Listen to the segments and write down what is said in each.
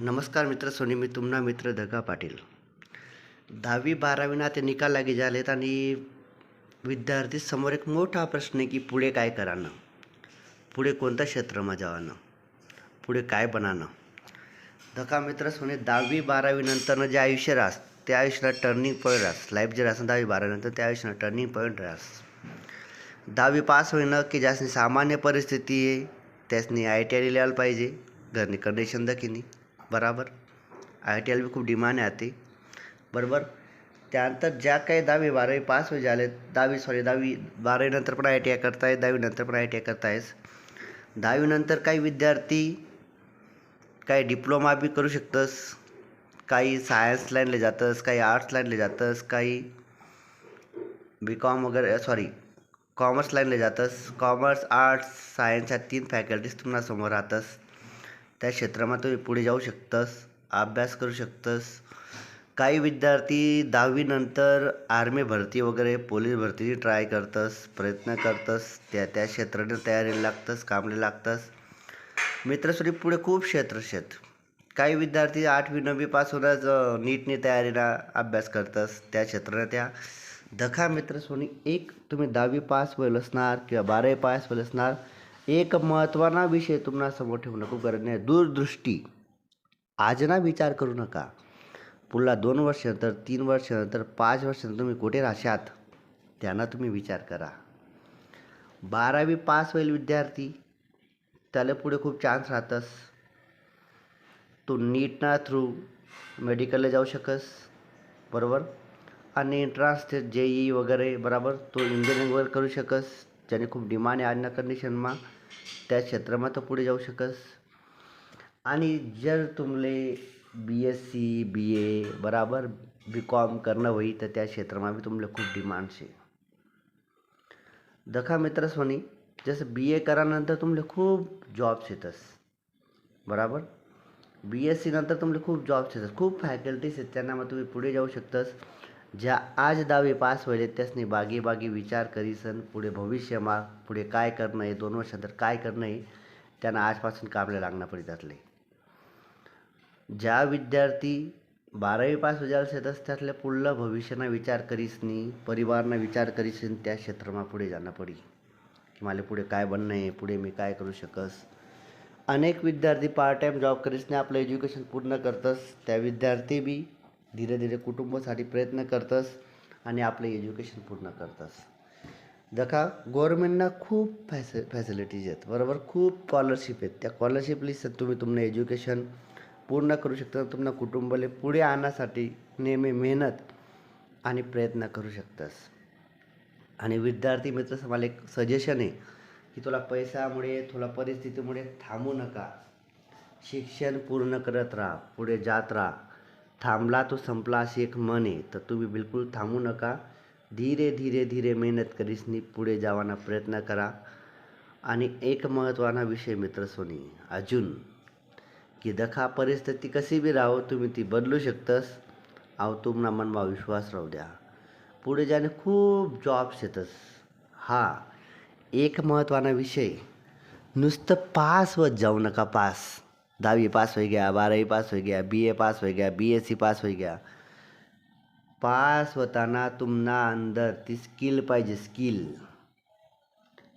नमस्कार मित्र सोनी मी तुम्हा मित्र दगा पाटील. दहावी बारावीना ते निकाल लागे झालेत आणि विद्यार्थी समोर एक मोठा प्रश्न आहे की पुढे काय करानं? पुढे कोणत्या क्षेत्राમાં जावानं? पुढे काय बनानं? धका मित्र सोने दहावी बारावीनंतरनं जे आयुष्य राहस त्या आयुष्याला टर्निंग पॉईंट राहस लाईफ जे राहस दहावी बारावीनंतर त्या आयुष्याला टर्निंग पॉईंट राहस दहावी पास होईनं की ज्यासनी सामान्य परिस्थिती आहे त्यासनी आय टी आय लिहायला पाहिजे घरनी कंडिशन दखिनी. बराबर. आय टी आयला बी खूप डिमांड आहे ते बरोबर? त्यानंतर ज्या काही दहावी बारावी पास होई झाले दहावी सॉरी दहावी बारावीनंतर पण आय टी आय करताय दहावीनंतर पण आय टी आय करतायस. दहावीनंतर काही विद्यार्थी काही डिप्लोमा बी करू शकतस काही सायन्स लाईनला जातस काही आर्ट्स लाईनला जातस काही बी कॉम वगैरे सॉरी कॉमर्स लाईनला जातस. कॉमर्स आर्ट्स सायन्स ह्या तीन फॅकल्टीज तुम्हाला समोर राहतस. त्या क्षेत्रामध्ये तुम्ही पुढे जाऊ शकतस अभ्यास करू शकतस. काही विद्यार्थी दहावीनंतर आर्मी भरती वगैरे पोलीस भरतीची ट्राय करतस प्रयत्न करतस त्या त्या क्षेत्राने तयारीला लागतस कामले लागतस. मित्रसुरी पुढे खूप क्षेत्र शेत काही विद्यार्थी आठवी नववी पासूनच नीटने तयारीला अभ्यास करतस त्या क्षेत्राने त्या. दखा मित्र सोनी एक तुम्ही दहावी पास होईल असणार किंवा बारावी पास होईल असणार एक महत्त्वाचा विषय तुम्हाला समोर ठेवणं खूप गरज नाही दूरदृष्टी. आजना विचार करू नका. पुढला दोन वर्षानंतर तीन वर्षानंतर पाच वर्षानंतर तुम्ही कुठे राहशात? त्यांना तुम्ही विचार करा. बारावी पास होईल विद्यार्थी. त्याला पुढे खूप चान्स राहतस. तो नीटना थ्रू मेडिकलला जाऊ शकस. बरोबर? आणि एंट्रान्स ते जे ई वगैरे बरोबर? तो इंजिनिअरिंग करू शकस. ज्याने खूप डिमांड आहे अन्न कंडिशनमा त्या क्षेत्रामध्ये तो पुढे जाऊ शकस. आणि जर तुमले बी एस सी बी ए बराबर बी कॉम करणं होई तर त्या क्षेत्रामध्ये बी तुमले खूप डिमांड છે दखा मित्र सोनी जसं बी ए करानंतर तुमले खूप जॉब शेतस बराबर? बी एस सी नंतर तुमले खूप जॉब शेतस खूप फॅकल्टीज आहेत त्यांना मग तुम्ही पुढे जाऊ शकतस. ज्या आज दहावी पास होईल त्यासनी बागी बागी विचार करीसन पुढे भविष्यमा पुढे काय करणं आहे दोन वर्षानंतर काय करणं आहे त्यांना आजपासून कामले लागणं पडित असले. ज्या विद्यार्थी बारावी पास हो शेतस त्यातल्या पुढलं भविष्यना विचार करीसनी परिवारना विचार करीसन त्या क्षेत्रमा पुढे जाणं पडी. की मला पुढे काय बनणं आहे पुढे मी काय करू शकस? अनेक विद्यार्थी पार्ट टाईम जॉब करीसने आपलं एज्युकेशन पूर्ण करतस त्या विद्यार्थी बी धीरे धीरे कुटुंबासाठी प्रयत्न करतस आणि आपलं एज्युकेशन पूर्ण करतस. दखा गव्हर्मेंटना खूप फॅसि फॅसिलिटीज आहेत. बरोबर? खूप स्कॉलरशिप आहेत. त्या स्कॉलरशिपली तुम्ही तुमनं एज्युकेशन पूर्ण करू शकता. तुमनं कुटुंबाला पुढे आणण्यासाठी नेहमी मेहनत आणि प्रयत्न करू शकतास. आणि विद्यार्थी मित्र मला एक सजेशन आहे की तुला पैशामुळे तुला परिस्थितीमुळे थांबू नका. शिक्षण पूर्ण करत राहा. पुढे जात राहा. थांबला तो संपला अशी एक मन आहे तर तुम्ही बिलकुल थांबू नका. धीरे धीरे धीरे मेहनत करीसनी पुढे जावाना प्रयत्न करा. आणि एक महत्त्वाना विषय मित्र सोनी अजून की दखा परिस्थिती कशी बी राहो तुम्ही ती बदलू शकतस. अहो तुम्हाला मनमा विश्वास राहू द्या. पुढे जाणे खूप जॉब्स येतस हा एक महत्त्वाना विषय नुसतं पास होत जाऊ नका पास. दहावी पास हो गया बारावी पास हो गया बी ए पास हो गया बी एस सी पास हो गया. पास होताना तुम्हाला अंदर ती स्किल पाहिजे स्किल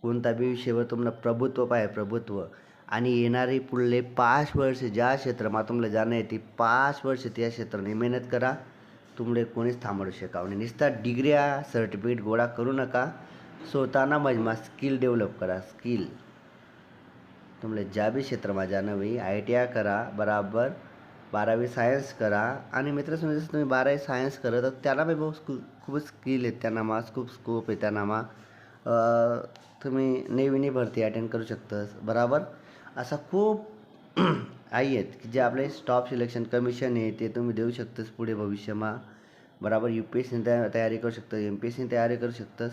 कोणता बी विषयावर तुम्हाला प्रभुत्व पाहिजे प्रभुत्व. आणि येणारी पुढले पाच वर्ष ज्या क्षेत्रमा तुम्हाला जाणं आहे ती पाच वर्ष त्या क्षेत्राने मेहनत करा. तुमले कोणीच थांबवू शका नाही. नुसता डिग्र्या सर्टिफिकेट गोळा करू नका. स्वतःना मजमा स्किल डेव्हलप करा स्किल तुम्हाला ज्या बी क्षेत्रामध्ये जाणं होई आय टी आय करा बराबर बारावी सायन्स करा आणि मित्र समजा जसं तुम्ही बारावी सायन्स करत तर त्यांना बी बहुत स्कू खूप स्किल आहेत त्यांनामा खूप स्कोप आहे त्यांनामा तुम्ही नेव्हीनी भरती अटेंड करू शकतस बराबर? असा खूप आई आहेत की जे आपले स्टॉप सिलेक्शन कमिशन आहे ते तुम्ही देऊ शकतस पुढे भविष्यमा बराबर? यू पी एस सीने तयारी करू शकतस एम पी एस सीने तयारी करू शकतस.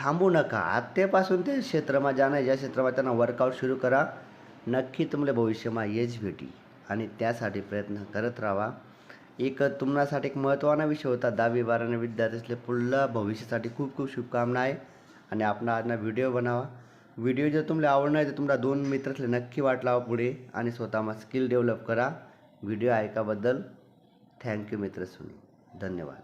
थांबू नका. आत्तेपासून ते क्षेत्रमा जाणं ज्या क्षेत्रमा त्यांना वर्कआउट सुरू करा. नक्की तुमले भविष्यमा येच भेटी. आणि त्यासाठी प्रयत्न करत राहा. एक तुम्हासाठी एक महत्त्वाचा विषय होता. दहावी बारावी विद्यार्थी पुढल्या भविष्यासाठी खूप खूप शुभकामना आहे. आणि आपण आजना व्हिडिओ बनावा. व्हिडिओ जर तुम्हाला आवडणार आहे तर तुम्हाला दोन मित्रातले नक्की वाट लावा पुढे. आणि स्वतःमा स्किल डेव्हलप करा. व्हिडिओ ऐकाबद्दल थँक्यू मित्र सुनी. धन्यवाद.